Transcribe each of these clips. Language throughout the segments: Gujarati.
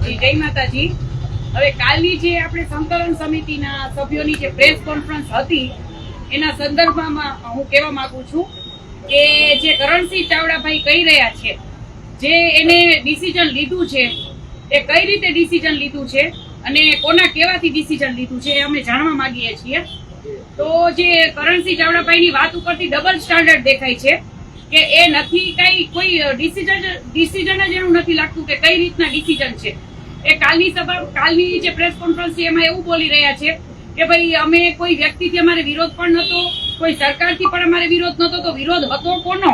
માતાજી. હવે કાલની જે આપણે સંકલન સમિતિના સભ્યોની જે પ્રેસ કોન્ફરન્સ હતી, એના સંદર્ભમાં હું કહેવા માંગુ છું કે જે કરણસિંહ ચાવડાભાઈ કહી રહ્યા છે, જે એને ડિસિઝન લીધું છે, એ કઈ રીતે ડિસિઝન લીધું છે અને કોના કેવાથી ડિસિઝન લીધું છે એ અમે જાણવા માંગીએ છીએ. તો જે કરણસિંહ ચાવડાભાઈની વાત ઉપરથી ડબલ સ્ટાન્ડર્ડ દેખાય છે કે એ નથી કઈ કોઈ ડિસિઝન જ એનું નથી લાગતું કે કઈ રીતના ડિસિઝન છે. એ કાલની સભા કાલની જે પ્રેસ કોન્ફરન્સ છે, એમાં એવું બોલી રહ્યા છે કે ભાઈ, અમે કોઈ વ્યક્તિથી અમારે વિરોધ પણ નહોતો, કોઈ સરકારથી પણ અમારે વિરોધ નહોતો, તો વિરોધ હતો કોનો?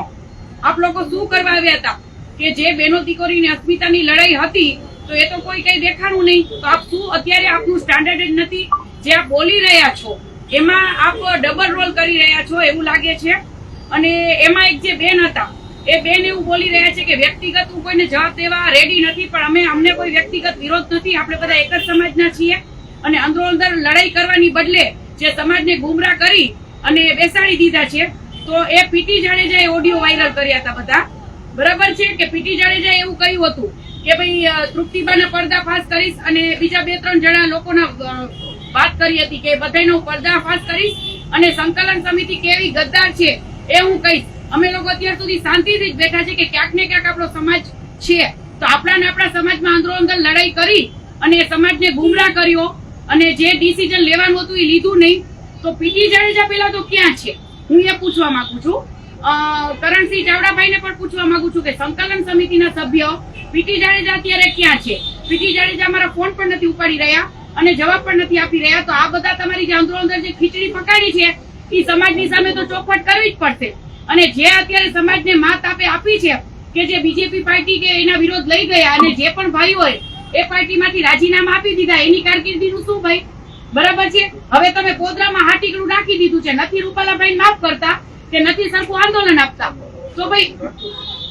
આપ લોકો શું કરવા આવ્યા હતા? કે જે બેનો દીકરીની અસ્મિતાની લડાઈ હતી, તો એ તો કોઈ કઈ દેખાણું નહીં. તો આપ શું અત્યારે આપનું સ્ટાન્ડર્ડ નથી? જે આપ બોલી રહ્યા છો, એમાં આપ ડબલ રોલ કરી રહ્યા છો એવું લાગે છે? અને એમાં એક જે બેન હતા એ બેન એવું બોલી રહ્યા છે કે વ્યક્તિગત હું કોઈને જવાબ દેવા રેડી નથી, પણ અમે અમને કોઈ વ્યક્તિગત વિરોધ નથી. આપણે બધા એક જ સમાજના છીએ અને અંદરો અંદર લડાઈ કરવાની બદલે જે સમાજને ગુમરાહ કરી અને બેસાડી દીધા છે, તો એ પીટી જાડેજાએ ઓડિયો વાયરલ કર્યા હતા બધા. બરાબર છે કે પીટી જાડેજાએ એવું કહ્યું હતું કે ભાઈ તૃપ્તિબાના પર્દાફાશ કરીશ અને બીજા બે ત્રણ જણા લોકોના વાત કરી હતી કે બધાનો પર્દાફાશ કરીશ અને સંકલન સમિતિ કેવી ગદ્દાર છે એ હું કહીશ. અમે લોકો અત્યાર સુધી શાંતિથી જ બેઠા છે કે ક્યાંક ને ક્યાંક આપણો સમાજ છે. તો આપણા આપણા સમાજમાં અંદરો અંદર લડાઈ કરી અને સમાજને ગુમરાહ કર્યો અને જે ડિસિઝન લેવાનું હતું એ લીધું નહીં. તો પીટી જાડેજા પેલા તો ક્યાં છે? હું એ પૂછવા માંગુ છું. કરણસિંહ ચાવડાભાઈને પણ પૂછવા માંગુ છું કે સંકલન સમિતિના સભ્ય પીટી જાડેજા અત્યારે ક્યાં છે? પીટી જાડેજા મારા ફોન પણ નથી ઉપાડી રહ્યા અને જવાબ પણ નથી આપી રહ્યા. તો આ બધા તમારી જે આંદોલન જે ખીચડી પકાડી છે એ સમાજની સામે તો ચોખવટ કરવી જ પડશે. અને જે અત્યારે સમાજને માત આપે છે કે જે બીજેપી પાર્ટી કે એના વિરોધ લઈ ગયા અને જે પણ ભાઈઓએ એ પાર્ટીમાંથી રાજીનામા આપી દીધા. એની કારકિર્દીનું શું ભાઈ? બરાબર છે? હવે તમે કોદરામાં હાટીકડું નાખી દીધું છે. નથી રૂપાલાભાઈ માફ કરતા કે નથી સરખું આંદોલન આપતા? તો ભાઈ,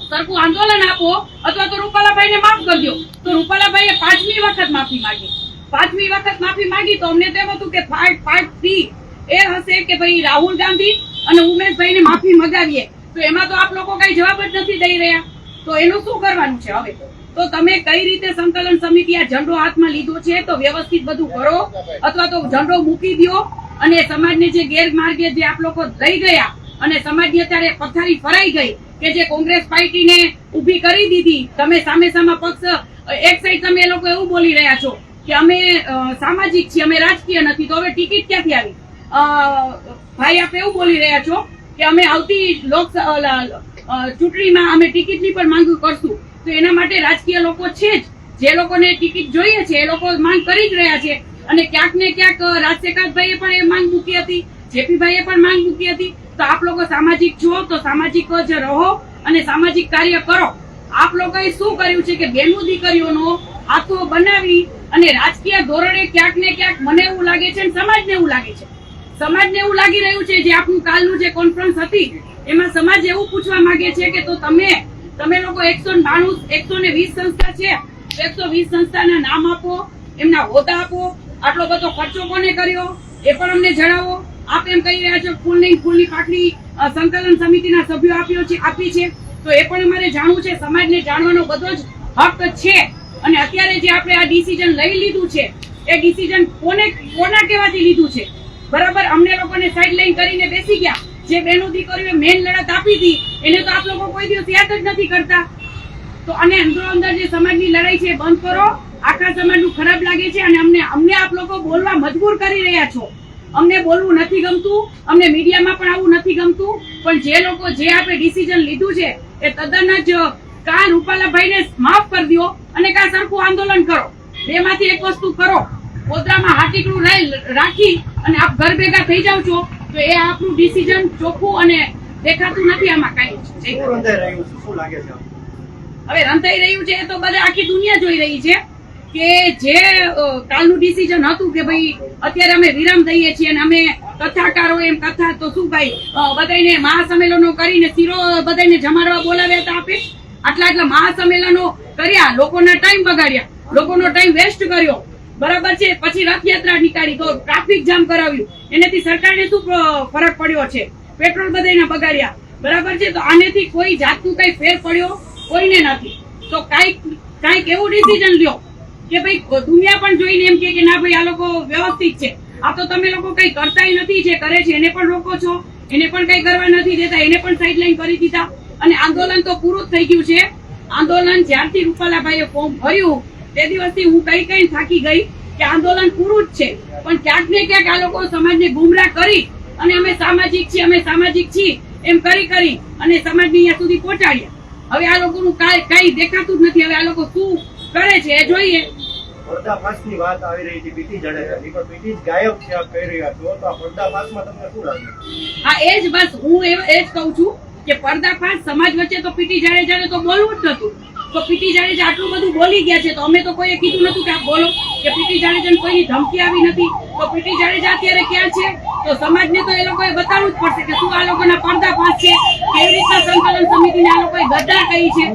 સરખું આંદોલન આપો અથવા તો રૂપાલાભાઈને માફ કરજો. તો રૂપાલાભાઈએ પાંચમી વખત માફી માંગી. પાંચમી વખત માફી માંગી તો અમને તેમ હતું કે પાર્ટ પાર્ટ થ્રી એ હશે કે ભાઈ રાહુલ ગાંધી અને ઉમેશભાઈને માફી મગાવીએ. તો એમાં તો આપ લોકો કઈ જવાબ જ નથી દઈ રહ્યા. તો એનું શું કરવાનું છે હવે તો? તમે કઈ રીતે સંકલન સમિતિ આ ઝંડો હાથમાં લીધો છે તો વ્યવસ્થિત બધું કરો અથવા તો ઝંડો મૂકી દો અને સમાજને જે ગેરમાર્ગે જે આપ લોકો લઈ ગયા અને સમાજની અત્યારે પથારી ફરાઈ ગઈ કે જે કોંગ્રેસ પાર્ટીને ઊભી કરી દીધી, તમે સામે સામા પક્ષ, એક સાઈડ તમે એ લોકો એવું બોલી રહ્યા છો કે અમે સામાજિક છીએ, અમે રાજકીય નથી. તો હવે ટિકિટ ક્યાંથી આવી? ભાઈ, આપ એવું બોલી રહ્યા છો કે અમે આવતી લોક ચૂંટણીમાં અમે ટિકિટની પણ માંગ કરશું. તો એના માટે રાજકીય લોકો છે જ. જે લોકોને ટિકિટ જોઈએ છે, એ લોકો માંગ કરી જ રહ્યા છે. અને ક્યાંક ને ક્યાંક રાજશેખરભાઈએ પણ એ માંગ મૂકી હતી. જેપીભાઈએ પણ માંગ મૂકી હતી. તો આપ લોકો સામાજિક છો તો સામાજિક જ રહો અને સામાજિક કાર્ય કરો. આપ લોકોએ શું કર્યું છે કે બેનું દીકરીઓનો હાથો બનાવી અને રાજકીય ધોરણે ક્યાંક ને ક્યાંક મને એવું લાગે છે અને સમાજને એવું લાગે છે. સમાજને એવું લાગી રહ્યું છે જે આપનું કાલનું જે કોન્ફરન્સ હતી એમાં સમાજ એવું પૂછવા માંગે છે કે તો તમે તમે લોકો એકસો બાણું એકસો ને વીસ સંસ્થા છે એકસો વીસ સંસ્થાના નામ આપો એમના હોદ્દા આપો આટલો બધો ખર્ચો કોને કર્યો એ પણ અમને જણાવો. આપ એમ કહી રહ્યા છો ફૂલની ફૂલની પાકડી અ, સંકલન સમિતિના સભ્યો આપ્યો છે આપી છે. તો એ પણ અમારે જાણવું છે સમાજને જાણવાનો બધો જ હક છે. અને અત્યારે જે આપણે આ ડિસિઝન લઈ લીધું છે એ ડિસિઝન કોને કોના કહેવાથી લીધું છે? બરાબર? અમને લોકોને સાઈડ લાઈન કરીને બેસી ગયા. જે બેનો દીકરીઓ મેન લડત આપી હતી, એને તો આપ લોકો કોઈ દિવસ યાદ જ નથી કરતા. તો અને અંદરો અંદર જે સમાજની લડાઈ છે બંધ કરો. આખા સમાજનું ખરાબ લાગે છે અને અમને અમને આપ લોકો બોલવા મજબૂર કરી રહ્યા છો. અમને બોલવું નથી ગમતું, અમને મીડિયામાં પણ આવું નથી ગમતું, પણ જે લોકો જે આપણે ડિસિઝન લીધું છે, એ તદ્દન જ કા રૂપાલાભાઈને માફ કરી દો અને કા સરખું આંદોલન કરો. બેમાંથી એક વસ્તુ કરો. પોતામાં હાટીકડું લઈ- રાખી અને આપ ઘર ભેગા થઈ જાવ છો તો એ આપનું ડિસિઝન ચોખ્ખું અને દેખાતું નથી આમાં કાંઈ. હવે રંધાઈ રહ્યું છે તો બધા આખી દુનિયા જોઈ રહી છે કે જે કાલનું ડિસિઝન હતું કે ભાઈ અત્યારે અમે વિરામ દઈએ છીએ અને અમે કથાકારો એમ કથા તો શું ભાઈ બધાને મહાસંમેલનો કરીને શીરો બધાને જમાડવા બોલાવ્યા હતા આપે? આટલા આટલા મહાસંમેલનો કર્યા લોકોના ટાઈમ બગાડ્યા લોકોનો ટાઈમ વેસ્ટ કર્યો. બરાબર છે. પછી રથયાત્રા નીકાળી તો ટ્રાફિક જામ કરાવ્યું. એનાથી સરકારને શું ફરક પડ્યો છે? પેટ્રોલ બધાયના બગાડ્યા. બરાબર છે? તો આનેથી કોઈ જાતનું કઈ ફેર પડ્યો? કોઈને નથી. તો કાંઈક કાંઈક એવું ડિસિઝન લ્યો કે ભાઈ, દુનિયા પણ જોઈને એમ કે ના ભાઈ, આ લોકો વ્યવસ્થિત છે. આ તો તમે લોકો કઈ કરતાય નથી જે કરે છે, એને પણ રોકો છો. એને પણ કઈ કરવા નથી દેતા, એને પણ સાઇડલાઈન કરી દીધા. અને આંદોલન તો પૂરું થઈ ગયું છે. આંદોલન જ્યારથી રૂપાલાભાઈએ ફોર્મ ભર્યું તે દિવસથી હું કઈ કઈ થાકી ગઈ કે આંદોલન પૂરું જ છે. પણ ક્યાંક ને ક્યાંક આ લોકો સમાજને ગુમરા કરી અને અમે સામાજિક છીએ અમે સામાજિક છીએ એમ કરી કરી અને સમાજને અહીંયા સુધી પહોંચાડ્યા. હવે આ લોકોનું કાંઈ કઈ દેખાતું જ નથી. હવે આ લોકો શું કરે છે એ જોઈએ. પર્દાફાશની વાત આવી રહી હતી પીટી જાડેજાની પણ પીટી ગાયબ છે આપ કહી રહ્યા છો. તો આ પર્દાફાશમાં તમને શું લાગ્યું હા એ જ બસ હું એ એ જ કહું છું કે પર્દાફાશ સમાજ વચ્ચે તો પીટી જાડેજાને તો બોલવું જ નતું તો પીટી જાડેજા આટલું બધું બોલી ગયા છે, તો અમે તો કોઈએ કીધું નતું કે બોલો કે પીટી જાડેજાને કોઈની ધમકી આવી નથી. તો પીટી જાડેજા અત્યારે ક્યાં છે? તો સમાજને તો એ લોકોએ બતાવવું જ પડશે કે શું આ લોકોના પર્દાફાશ છે, કેવી રીતના સંકલન સમિતિને આ લોકોએ ગદ્દાર કહી છે.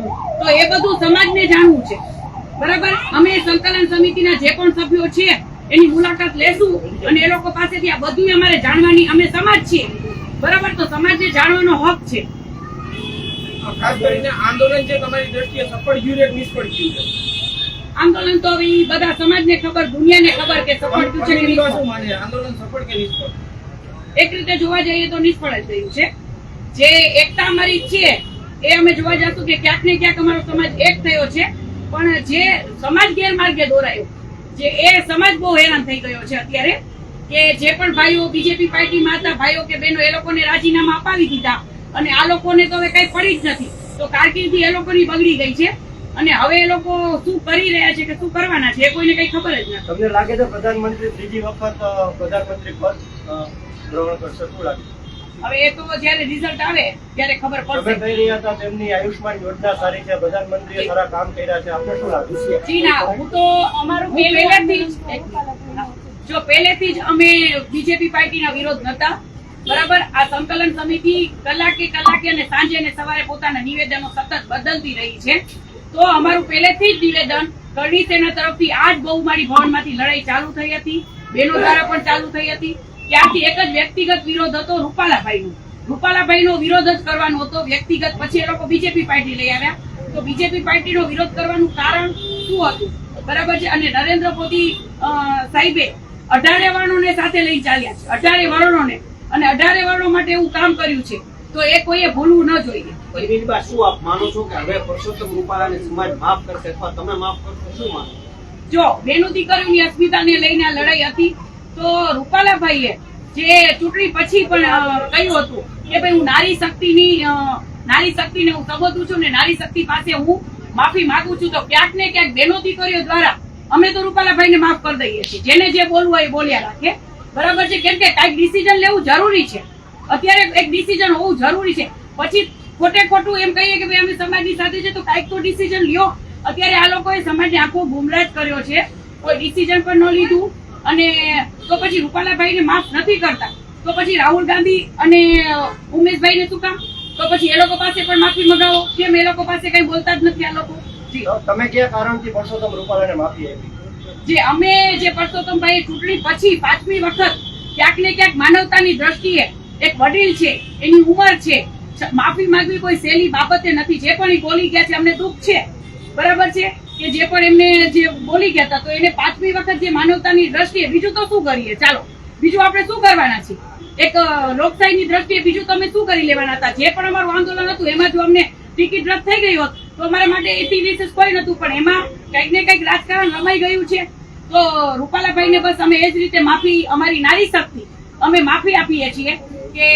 તો એ બધું સમાજને જાણવું છે. બરાબર? અમે સંકલન સમિતિના જે પણ સભ્યો છે, એની મુલાકાત લેશું અને એ લોકો પાસેથી આ બધું અમારે જાણવાની, અમે સમાજ છીએ. બરાબર? તો સમાજને જાણવાનો હક છે. ખાસ કરીને આંદોલન છે તમારી દ્રષ્ટિએ સફળ ગયું છે નિષ્ફળ ગયું છે? આંદોલન તો હવે બધા સમાજને ખબર દુનિયાને ખબર કે સફળ થયું છે કે નિષ્ફળ. આંદોલન સફળ કે નિષ્ફળ? એક રીતે જોવા જઈએ તો નિષ્ફળ જ થયું છે. જે એકતા અમારી છે એ અમે જોવા જશું કે ક્યાંક ને ક્યાંક અમારો સમાજ એક થયો છે. પણ જે સમાજ ગેરમાર્ગે દોરાયો જે એ સમાજ બહુ હેરાન થઈ ગયો છે અત્યારે કે જે પણ ભાઈઓ બીજેપી પાર્ટીમાં હતા ભાઈઓ કે બહેનો એ લોકોને રાજીનામા અપાવી દીધા અને આ લોકોને તો હવે કઈ પડી જ નથી. તો કારકિર્દી એ લોકોની બગડી ગઈ છે. અને હવે એ લોકો શું કરી રહ્યા છે કે શું કરવાના છે એ કોઈને કઈ ખબર જ નથી. તમને લાગે છે પ્રધાનમંત્રી ત્રીજી વખત પ્રધાનમંત્રી પદ ગ્રહણ કરશે? શું લાગે? હવે એ તો જયારે રિઝલ્ટ આવે ત્યારે ખબર તમે પડશે. કહી રહ્યા હતા તેમની આયુષ્માન યોજના સારી છે પ્રધાનમંત્રીએ સારા કામ કર્યા છે. આપણે શું લાગે? છે જી ના હું તો અમારું પહેલેથી જ જો પહેલેથી જ અમે બીજેપી પાર્ટીના વિરોધ નતા બરાબર? આ સંકલન સમિતિ કલાકે કલાકે અને સાંજે અને સવારે પોતાના નિવેદનો સતત બદલતી રહી છે. તો અમારું પહેલેથી જ નિવેદન કરણી સેના તરફથી આ જ બહુમાળી ભવનમાંથી લડાઈ ચાલુ થઈ હતી. બેનો દ્વારા પણ ચાલુ થઈ હતી. ત્યારથી એક જ વ્યક્તિગત વિરોધ હતો, રૂપાલાભાઈનો. રૂપાલાભાઈનો વિરોધ જ કરવાનો હતો. વ્યક્તિગત પછી એ લોકો બીજેપી પાર્ટી લઈ આવ્યા. તો બીજેપી પાર્ટીનો વિરોધ કરવાનું કારણ શું હતું? બરાબર છે? અને નરેન્દ્ર મોદી સાહેબે અઢારે વર્ણોને સાથે લઈ ચાલ્યા છે. અઢારે વર્ણોને. અને અઢારે વર્ણો માટે એવું કામ કર્યું છે તો એ કોઈએ ભૂલવું ન જોઈએ. અરવિંદબા શું આપ માનો છો કે હવે પરસોત્તમ રૂપાલાને સમાજ માફ કરશે અથવા તમે માફ કરશો શું માનો જો બેનું દીકરીઓની અસ્મિતાને લઈને આ લડાઈ હતી તો રૂપાલાભાઈએ જે ચૂંટણી પછી પણ કહ્યું હતું કે ભાઈ હું નારી શક્તિની નારી શક્તિને હું સંબોધું છું ને નારી શક્તિ પાસે હું માફી માંગુ છું તો ક્યાંક ને ક્યાંક બેનો દીકરીઓ દ્વારા અમે તો રૂપાલાભાઈને માફ કરી દઈએ છીએ. જેને જે બોલવું હોય એ બોલ્યા રાખે. બરાબર છે? કેમ કે કાંઈક ડિસિઝન લેવું જરૂરી છે. અત્યારે એક ડિસિઝન હોવું જરૂરી છે. પછી ખોટે ખોટું એમ કહીએ કે ભાઈ, અમે સમાજની સાથે છે, તો કાંઈક તો ડિસિઝન લ્યો. અત્યારે આ લોકોએ સમાજને આખો ગુમરાહ કર્યો છે. કોઈ ડિસિઝન પણ ન લીધું અને તો પછી રૂપાલાભાઈને માફ નથી કરતા. તો પછી રાહુલ ગાંધી અને ઉમેશભાઈને શું કામ? તો પછી એ લોકો પાસે પણ માફી મગાવો. કેમ એ લોકો પાસે કઈ બોલતા જ નથી આ લોકો? તમે કયા કારણથી પરસોત્તમ રૂપાલાને માફી આપી જે અમે જે પરસોત્તમભાઈ ચૂંટણી પછી પાંચમી વખત ક્યાંક ને ક્યાંક માનવતાની દ્રષ્ટિએ એક વડીલ છે, એની ઉંમર છે માફી માંગવી કોઈ સહેલી બાબતે નથી. જે પણ એ બોલી ગયા છે, અમને દુઃખ છે. બરાબર છે? કે જે પણ એમને જે બોલી ગયા હતા, તો એને પાંચમી વખત જે માનવતાની દ્રષ્ટિએ, બીજું તો શું કરીએ? ચાલો, બીજું આપણે શું કરવાના છીએ? એક લોકશાહીની દ્રષ્ટિએ બીજું તમે શું કરી લેવાના હતા? જે પણ અમારું આંદોલન હતું, એમાં જો અમને ટિકિટ રદ થઈ ગઈ હોત તો અમારા માટે એથી વિશેષ કોઈ નતું પણ એમાં કંઈક ને કંઈક રાજકારણ રમાઈ ગયું છે. તો રૂપાલાભાઈને બસ અમે એ જ રીતે માફી અમારી નારી શક્તિ અમે માફી આપીએ છીએ કે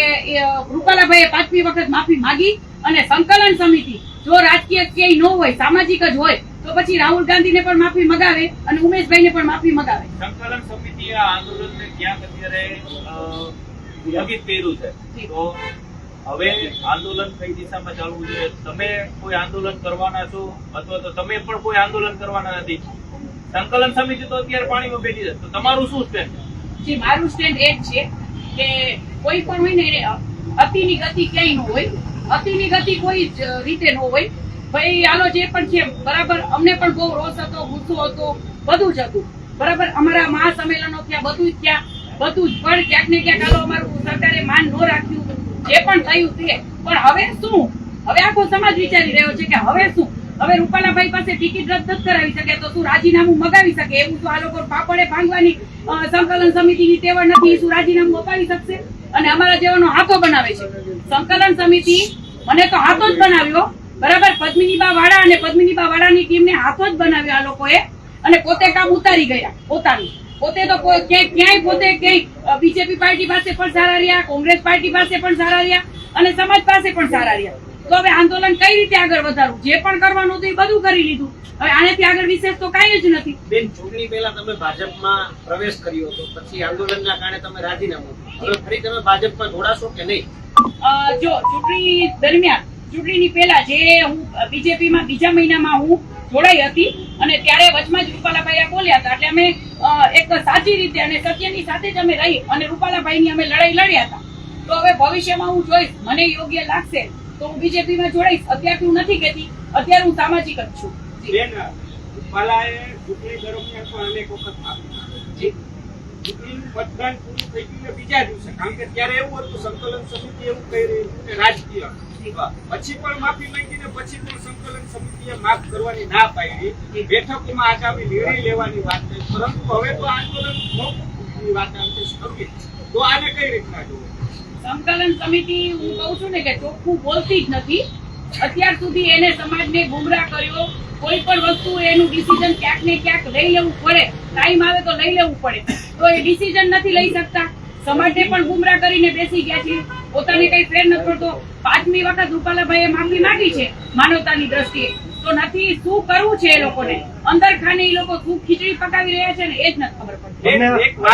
રૂપાલાભાઈએ પાંચમી વખત માફી માંગી અને સંકલન સમિતિ જો રાજકીય ક્યાંય ન હોય સામાજિક જ હોય તો પછી રાહુલ ગાંધીને પણ માફી મગાવે અને ઉમેશભાઈને પણ માફી મગાવે. સંકલન સમિતિ આ આંદોલનને ક્યાંક અત્યારે સ્થગિત કર્યું છે. તો હવે આંદોલન કઈ દિશામાં ચાલવું જોઈએ? તમે કોઈ આંદોલન કરવાના છો અથવા તો તમે પણ કોઈ આંદોલન કરવાના નથી? સંકલન સમિતિ તો અત્યારે પાણીમાં બેઠી છે. તો તમારું શું સ્ટેન્ડ જે મારું સ્ટેન્ડ એ જ છે કે કોઈ પણ હોય ને, અતિની ગતિ ક્યાંય ન હોય. અતિની ગતિ કોઈ જ રીતે ન હોય. ભાઈ, આનો જે પણ છે, બરાબર, અમને પણ બહુ રોષ હતો, ગુસ્સો હતો, બધું જ હતું. બરાબર, અમારા મહાસંમેલનો ત્યાં બધું જ ત્યાં, બધું જ. પણ ક્યાંક ને ક્યાંક હાલો અમારું સરકારે માન ન રાખ્યું. જે પણ થયું તે. પણ હવે શું? હવે આખો સમાજ વિચારી રહ્યો છે કે હવે શું? હવે રૂપાલાભાઈ પાસે ટિકિટ રદ કરાવી શકે તો શું રાજીનામું મગાવી શકે? એવું શું આ લોકો પાપડે ભાંગવાની સંકલન સમિતિની તેવડ નથી શું રાજીનામું અપાવી શકશે? અને અમારા જેવાનો હાથો બનાવે છે. સંકલન સમિતિ મને તો હાથો જ બનાવ્યો. બરાબર? પદ્મિનીબા વાળા અને પદ્મિનીબા વાળાની ટીમને હાથો જ બનાવ્યો આ લોકોએ. અને પોતે કામ ઉતારી ગયા પોતાનું. પોતે તો ક્યાંય ક્યાંય પોતે ક્યાંય બીજેપી પાર્ટી પાસે પણ સારા રહ્યા કોંગ્રેસ પાર્ટી પાસે પણ સારા રહ્યા અને સમાજ પાસે પણ સારા રહ્યા. તો હવે આંદોલન કઈ રીતે આગળ વધારવું? જે પણ કરવાનું હતું એ બધું કરી લીધું. હવે આનાથી આગળ વિશેષ તો કાંઈ જ નથી. બેન ચૂંટણી પહેલા તમે ભાજપમાં પ્રવેશ કર્યો હતો પછી આંદોલનના કારણે તમે રાજીનામું. હવે ફરી તમે ભાજપમાં જોડાશો કે નહીં? જો ચૂંટણી દરમિયાન ચૂંટણીની પહેલા જે હું બીજેપીમાં બીજા મહિનામાં હું જોડાઈ હતી અને ત્યારે વચમાં જ રૂપાલાભાઈ બોલ્યા હતા. એટલે અમે એક સાચી રીતે અને સત્યની સાથે જ અમે રહી અને રૂપાલાભાઈની અમે લડાઈ લડ્યા હતા. તો હવે ભવિષ્યમાં હું જોઈશ, મને યોગ્ય લાગશે, તો હું બીજેપીમાં જોડાઈશ. અત્યારથી હું નથી કહેતી, અત્યારે હું સામાજિક જ છું. રૂપાલાએ ચૂંટણી દરમિયાન પણ અનેક વખત માફી મતદાન પૂરું થઈ ગયું બીજા દિવસે. કારણ કે ત્યારે એવું હતું, સંકલન સમિતિ એવું કહી રહ્યું કે રાજકીય. પછી પણ માફી માંગી પછી પણ સંકલન સમિતિએ માફ કરવાની ના પાડી. બેઠકોમાં આગામી નિર્ણય લેવાની વાત થઈ પરંતુ હવે તો આંદોલન મોકૂફની વાત આવે છે. તો આને કઈ રીતના જોવું? સંકલન સમિતિ હું કહું છું ને કે ચોખ્ખું બોલતી જ નથી. અત્યાર સુધી એને સમાજને ગુમરાહ કર્યો. કોઈ પણ વસ્તુ એનું ડિસિઝન ક્યાંક ને ક્યાંક લઈ લેવું પડે. ટાઈમ આવે તો લઈ લેવું પડે. તો એ ડિસિઝન નથી લઈ શકતા. સમાજને પણ ગુમરાહ કરીને બેસી ગયા છે પોતાને કઈ ફેર નથી પડતો પાંચમી વખત રૂપાલાભાઈએ માંગણી માંગી છે માનવતાની દ્રષ્ટિએ. તો નથી શું કરવું છે એ લોકોને? અંદર ખાને એ લોકો શું ખીચડી પકાવી રહ્યા છે ને એ જ નથી ખબર પડતી.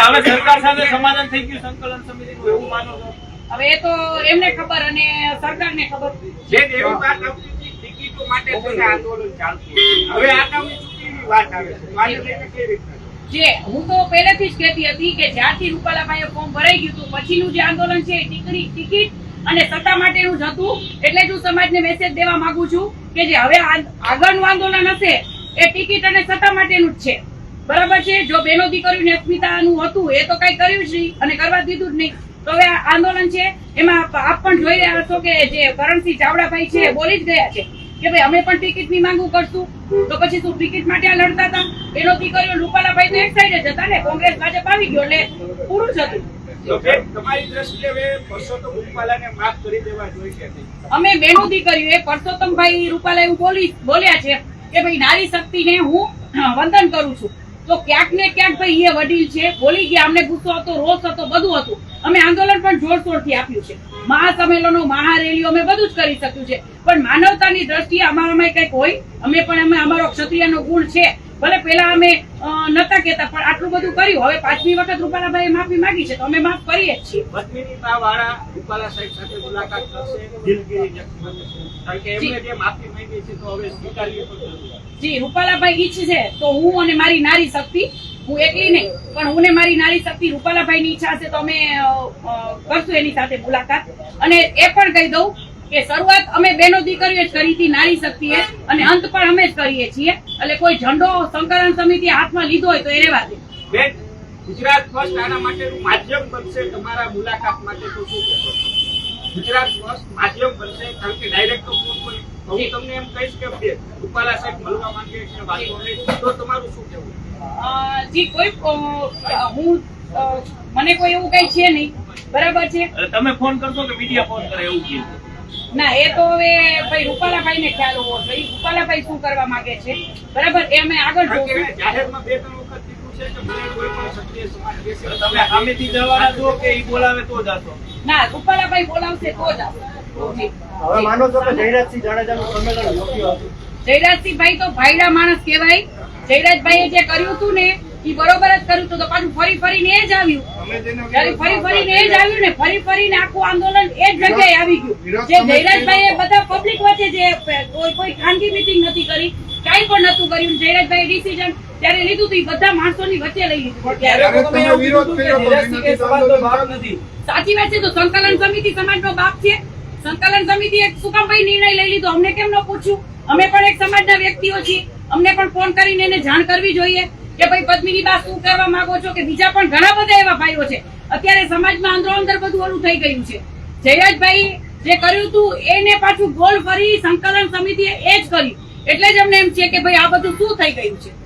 હવે સરકાર સાથે સમાધાન થઈ ગયું સંકલન સમિતિનું એવું માનો છો? હવે એ તો એમને ખબર અને સરકારને ખબર. જે એવી વાત આવતી ટિકિટો માટે આંદોલન ચાલતું. હવે આગામી ચૂંટણીની વાત આવે છે. તો કેવી રીતના? જે હું તો પહેલેથી જ કહેતી હતી કે જ્યારથી રૂપાલાભાઈએ ફોર્મ ભરાઈ ગયું હતું, પછીનું જે આંદોલન છે ટીકડી ટિકિટ અને સત્તા માટેનું જ હતું. એટલે જ હું સમાજને મેસેજ દેવા માંગુ છું કે જે હવે આગળનું આંદોલન હશે, એ ટિકિટ અને સત્તા માટેનું જ છે. બરાબર છે? જો બેનો દીકરીઓને અસ્મિતાનું હતું, એ તો કઈ કર્યું જ નહીં અને કરવા દીધું જ નહીં. તો હવે આંદોલન છે, એમાં આપ પણ જોઈ રહ્યા છો કે જે કરણસિંહ ચાવડાભાઈ છે બોલી જ ગયા છે કે ભાઈ અમે પણ ટિકિટની માંગુ કરશું. તો પછી શું ટિકિટ માટે આ લડતા હતા એનો દીકરીઓ રૂપાલાભાઈ તો એક સાઈડ જ હતા ને કોંગ્રેસ ભાજપ આવી ગયો એટલે પૂરું જ હતું. તમારી દ્રષ્ટિએ હવે પરસોત્તમ રૂપાલાને માફ કરી દેવા જોઈએ અમે બેનો દીકરીઓ એ પરસોત્તમભાઈ રૂપાલા એવું બોલી બોલ્યા છે કે ભાઈ નારી શક્તિને હું વંદન કરું છું. તો ક્યાંક ને ક્યાંક ભાઈ એ વડીલ છે, બોલી ગયા, અમને ગુસ્સો હતો રોષ હતો બધું હતું. અમે આંદોલન પણ જોરશોરથી આપ્યું છે. મહાસંમેલનો, મહારેલીઓ અમે બધું જ કરી શક્યું છે. પણ માનવતાની દ્રષ્ટિએ અમારામાં કંઈક હોય, અમે પણ અમે, અમારો ક્ષત્રિયનો ગુણ છે. ભલે પેલા અમે નતા કેતા પણ આટલું બધું કર્યું. હવે પાંચમી વખત રૂપાલાભાઈ માફી માંગી છે તો અમે માફ કરીએ જ છીએ. પત્નીની બા વાળા રૂપાલા સાહેબ સાથે મુલાકાત કરશે દિલગીરી વ્યક્ત કરશે કારણ કે એમણે જે. માફી માંગી છે તો હવે સ્વીકારીએ. જી રૂપાલાભાઈ ઈચ્છે તો હું અને મારી નારી શક્તિ હું એકલી નહીં પણ હું ને મારી નારી શક્તિ રૂપાલાભાઈ ની ઈચ્છા છે તો અમે કરશું એની સાથે મુલાકાત. અને એ પણ કહી દઉં કે શરૂઆત અમે બેનો દીકરીઓ જ કરી હતી નારી શક્તિએ અને અંત પણ અમે જ કરીએ છીએ. એટલે કોઈ ઝંડો સંકલન સમિતિ હાથમાં લીધો હોય તો એ રહેવા દે. ગુજરાત ફર્સ્ટ આના માટેનું માધ્યમ બનશે તમારા મુલાકાત માટે તો શું કહેશો? ગુજરાત ફર્સ્ટ માધ્યમ બનશે કારણ કે ડાયરેક્ટ તો ફોન કોઈ તો હું તમને એમ કહીશ કે રૂપાલા સાહેબ મળવા માંગે છે વાતો તો તમારું શું કહેવું? અ, જી કોઈ હું મને કોઈ એવું કઈ છે નહીં. બરાબર છે? તમે ફોન કરશો કે મીડિયા ફોન કરે એવું કીધું ના એ તો હવે ભાઈ રૂપાલાભાઈ ને ખ્યાલ હોવો જોઈએ. રૂપાલાભાઈ શું કરવા માંગે છે? બરાબર? એ અમે આગળ કારણ કે જોશું. એણે જાહેરમાં બે ત્રણ વખત કીધું છે કે મને કોઈ પણ ક્ષત્રિય સમાજ બેસે. એટલે તમે સામેથી જવાના છો કે ઈ બોલાવે તો જાશો ના રૂપાલાભાઈ બોલાવશે તો જ હવે માનો છો કે જયરાજસિંહ જાડેજાનું સંમેલન યોગ્ય હતું. જયરાજસિંહભાઈ તો ભાઈડા માણસ કહેવાય. જયરાજભાઈએ જે કર્યું હતું ને એ બરોબર જ કર્યું હતું. તો પાછું ફરી ફરીને એ જ આવ્યું. જ્યારે ફરી ફરીને એ જ આવ્યું ને ફરી ફરીને આખું આંદોલન એ જ જગ્યાએ આવી ગયું. જે જયરાજભાઈએ બધા પબ્લિક વચ્ચે જે કોઈ કોઈ ખાનગી મીટિંગ નથી કરી કાંઈ પણ નતું કર્યું. જયરાજભાઈ ડિસિઝન ત્યારે લીધું હતું ઈ બધા માણસોની વચ્ચે લઈ લીધું ત્યારે તમે વિરોધ કર્યો તો વિનંતી સમાજનો ભાગ નથી. સાચી વાત છે તો સંકલન સમિતિ સમાજનો બાપ છે. સંકલન સમિતિ એક શું કામ ભાઈ નિર્ણય લઈ લીધો. અમને કેમ ન પૂછ્યું? અમે પણ એક સમાજના વ્યક્તિઓ છીએ. અમને પણ ફોન કરીને એને જાણ કરવી જોઈએ. કે ભાઈ, પદ્મિની બા, શું કહેવા માંગો છો? કે બીજા પણ ઘણા બધા એવા ભાઈઓ છે. અત્યારે સમાજમાં અંદરો અંદર બધું ઓલું થઈ ગયું છે. જયરાજભાઈ જે કર્યું હતું એને પાછું ગોળ ફરી સંકલન સમિતિએ એ જ કર્યું. એટલે જ અમને એમ છે કે ભાઈ, આ બધું શું થઈ ગયું છે?